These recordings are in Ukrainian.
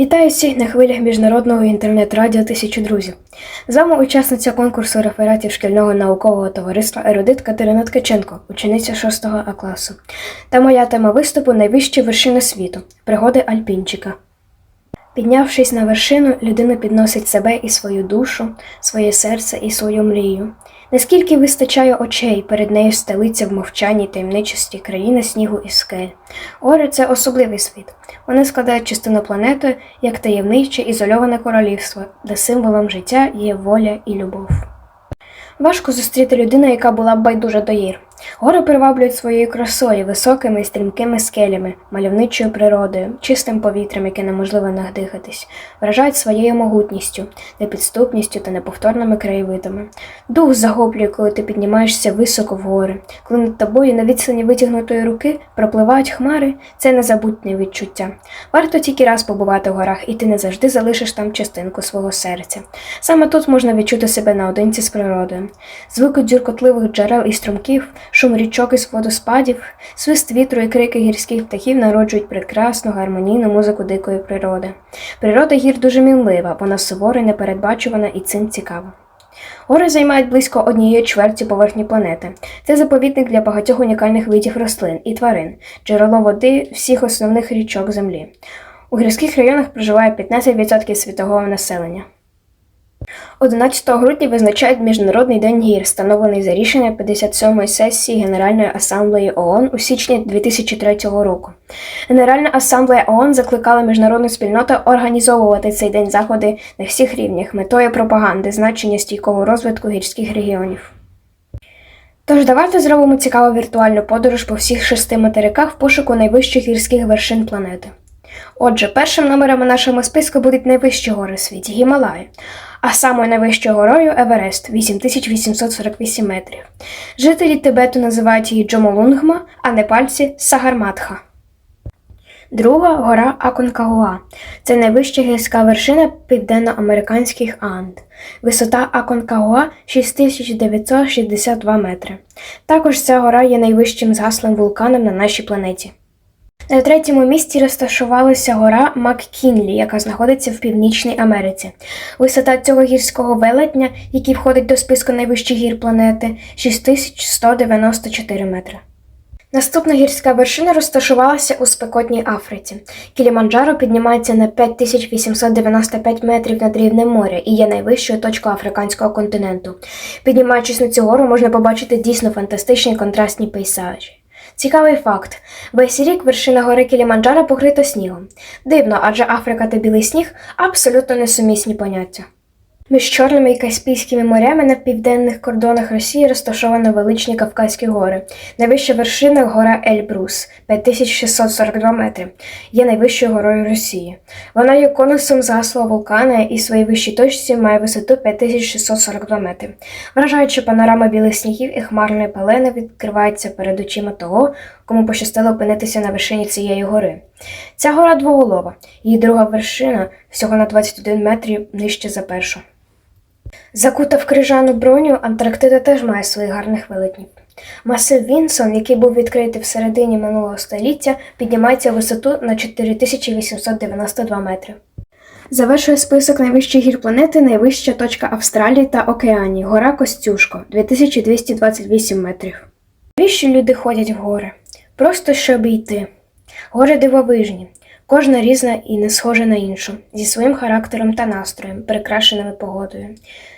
Вітаю всіх на хвилях міжнародного інтернет-радіо Тисячу друзів. З вами учасниця конкурсу рефератів шкільного наукового товариства Ерудит Катерина Ткаченко, учениця 6 А класу. Та моя тема виступу найвищі вершини світу пригоди Альпінчика. Піднявшись на вершину, людина підносить себе і свою душу, своє серце і свою мрію. Наскільки вистачає очей, перед нею стелиться в мовчанні таємничості країна снігу і скель. Ори це особливий світ. Вони складають частину планети як таємниче ізольоване королівство, де символом життя є воля і любов. Важко зустріти людину, яка була б байдужа до гір. Гори приваблюють своєю красою, високими і стрімкими скелями, мальовничою природою, чистим повітрям, яке неможливо надихатись, вражають своєю могутністю, непідступністю та неповторними краєвидами. Дух захоплює, коли ти піднімаєшся високо в гори, коли над тобою на відстані витягнутої руки пропливають хмари, це незабутнє відчуття. Варто тільки раз побувати в горах, і ти не завжди залишиш там частинку свого серця. Саме тут можна відчути себе наодинці з природою. Звуки дзюркотливих джерел і струмків, шум річок із водоспадів, свист вітру і крики гірських птахів народжують прекрасну гармонійну музику дикої природи. Природа гір дуже мінлива, вона сувора непередбачувана і цим цікава. Гори займають близько однієї чверті поверхні планети. Це заповідник для багатьох унікальних видів рослин і тварин, джерело води всіх основних річок Землі. У гірських районах проживає 15% світового населення. 11 грудня визначають Міжнародний день гір, встановлений за рішенням 57-ї сесії Генеральної асамблеї ООН у січні 2003 року. Генеральна асамблея ООН закликала міжнародну спільноту організовувати цей день заходи на всіх рівнях метою пропаганди, значення стійкого розвитку гірських регіонів. Тож давайте зробимо цікаву віртуальну подорож по всіх шести материках в пошуку найвищих гірських вершин планети. Отже, першим номером у нашому списку будуть найвищі гори світі Гімалаї, а самою найвищою горою Еверест 8848 метрів. Жителі Тибету називають її Джомолунгма, а непальці Сагарматха. Друга гора Аконкагуа. Це найвища гірська вершина південноамериканських Анд. Висота Аконкагуа 6962 метри. Також ця гора є найвищим згаслим вулканом на нашій планеті. На третьому місці розташувалася гора Маккінлі, яка знаходиться в Північній Америці. Висота цього гірського велетня, який входить до списку найвищих гір планети, 6194 метри. Наступна гірська вершина розташувалася у спекотній Африці. Кіліманджаро піднімається на 5895 метрів над рівнем моря і є найвищою точкою африканського континенту. Піднімаючись на цю гору, можна побачити дійсно фантастичні контрастні пейсажі. Цікавий факт: весь рік вершина гори Кіліманджаро покрита снігом. Дивно, адже Африка та білий сніг абсолютно несумісні поняття. Між Чорними і Каспійськими морями на південних кордонах Росії розташовано величні Кавказькі гори. Найвища вершина гора Ельбрус 5642 метри, є найвищою горою Росії. Вона є конусом заслого вулкана і в своїй вищій точці має висоту 5642 метри. Вражаюча панорама білих снігів і хмарної палени відкривається перед очима того, кому пощастило опинитися на вершині цієї гори. Ця гора двоголова, її друга вершина всього на 21 метрів нижче за першу. Закута в крижану броню, Антарктида теж має своїх гарних велетнів. Масив Вінсон, який був відкритий в середині минулого століття, піднімається в висоту на 4892 метри. Завершує список найвищих гір планети найвища точка Австралії та Океанії гора Костюшко 2228 метрів. Навіщо люди ходять в гори? Просто щоб йти. Гори дивовижні, кожна різна і не схожа на іншу, зі своїм характером та настроєм, прикрашеними погодою.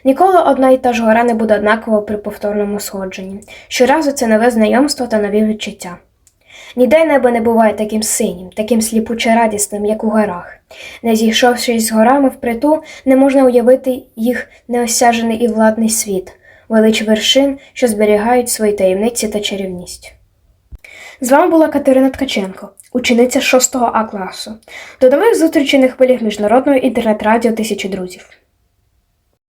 Ніколи одна і та ж гора не буде однакова при повторному сходженні. Щоразу це нове знайомство та нові відчуття. Ніде небо не буває таким синім, таким сліпуче радісним, як у горах. Не зійшовшись з горами впритул, не можна уявити їх неосяжений і владний світ, велич вершин, що зберігають свої таємниці та чарівність. З вами була Катерина Ткаченко, учениця 6 А класу. До нових зустрічей на хвилях міжнародного інтернет-радіо Тисячі друзів.